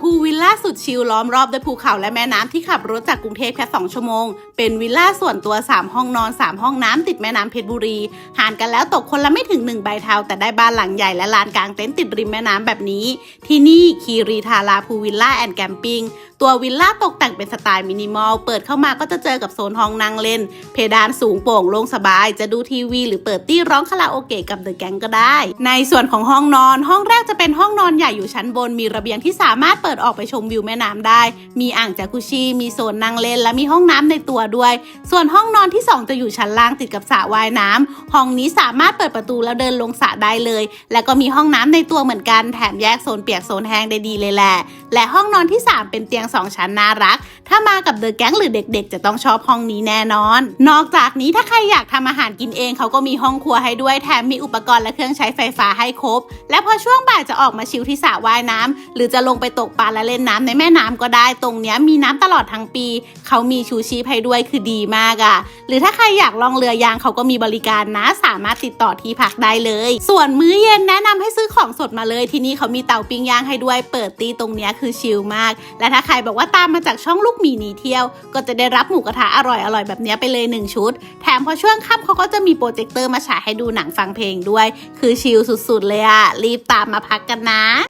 พูลวิลล่าสุดชิลล้อมรอบด้วยภูเขาและแม่น้ำที่ขับรถจากกรุงเทพแค่ 2 ชั่วโมง เป็นวิลล่าส่วนตัว 3 ห้องนอน 3 ห้องน้ำติดแม่น้ำเพชรบุรีหางกันแล้วตกคนละไม่ถึง 1 ใบเทาแต่ได้บ้านหลังใหญ่และลานกลางเต็นท์ติดริมแม่น้ำแบบนี้ ที่นี่คีรีทาราพูลวิลล่าแอนด์แกมปิ้งตัววิลล่าตก แต่งเป็นสไตล์มินิมอล เปิดเข้ามาก็จะเจอกับโซนห้องนั่งเล่น เพดานสูงโปร่งโล่งสบาย จะดูทีวี หรือเปิดตี้ร้องคาราโอเกะกับเดอะแก๊งก็ได้ ในส่วนของห้องนอน ห้องแรกจะเป็นห้องนอนใหญ่อยู่ชั้นบน มีระเบียงที่สามารถเปิดออกไปชมวิวแม่น้ำได้ มีอ่างจากุชิมีโซนนั่งเล่น และมีห้องน้ำในตัวด้วย ส่วนห้องนอนที่ 2 จะอยู่ชั้นล่างติดกับสระว่ายน้ำห้องนี้สามารถเปิดประตูแล้วเดินลงสระได้เลย และก็มีห้องน้ำในตัวเหมือนกัน แถมแยกโซนเปียกโซนแห้งได้ดีเลยแหละ และห้องนอนที่ 3 เป็นเตียง 2 ชั้นน่ารักถ้ามากับเดอะแก๊งหรือเด็กๆ จะต้องชอบห้องนี้แน่นอน นอกจากนี้ถ้าใครอยากทำอาหารกินเองเขาก็มีห้องครัวให้ด้วยแถมมีอุปกรณ์และเครื่องใช้ไฟฟ้าให้ครบ และพอช่วงบ่ายจะออกมาชิลที่สระว่ายน้ำหรือจะลงไปตกปลาและเล่นน้ำในแม่น้ำก็ได้ตรงเนี้ยมีน้ำตลอดทั้งปี เขามีชูชีพให้ด้วยคือดีมากอะ่ะ หรือถ้าใครอยากลองเรือยางเขาก็มีบริการนะ สามารถติดต่อที่พักได้เลย ส่วนมื้อเย็นแนะนำให้ซื้อของสดมาเลย ที่นี่เขามีเตาปิ้งย่างให้ด้วย เปิดตีตรงเนี้ยคือชิลมาก และถ้าใครบอกว่าตามมาจากช่องลูกหมีหนีเที่ยว ก็จะได้รับหมูกระทะอร่อยๆแบบเนี้ยไปเลยหนึ่งชุด แถมพอช่วงค่ำเขาก็จะมีโปรเจคเตอร์มาฉายให้ดูหนังฟังเพลงด้วย คือชิลสุดๆเลยอะรีบตามมาพักกันนะ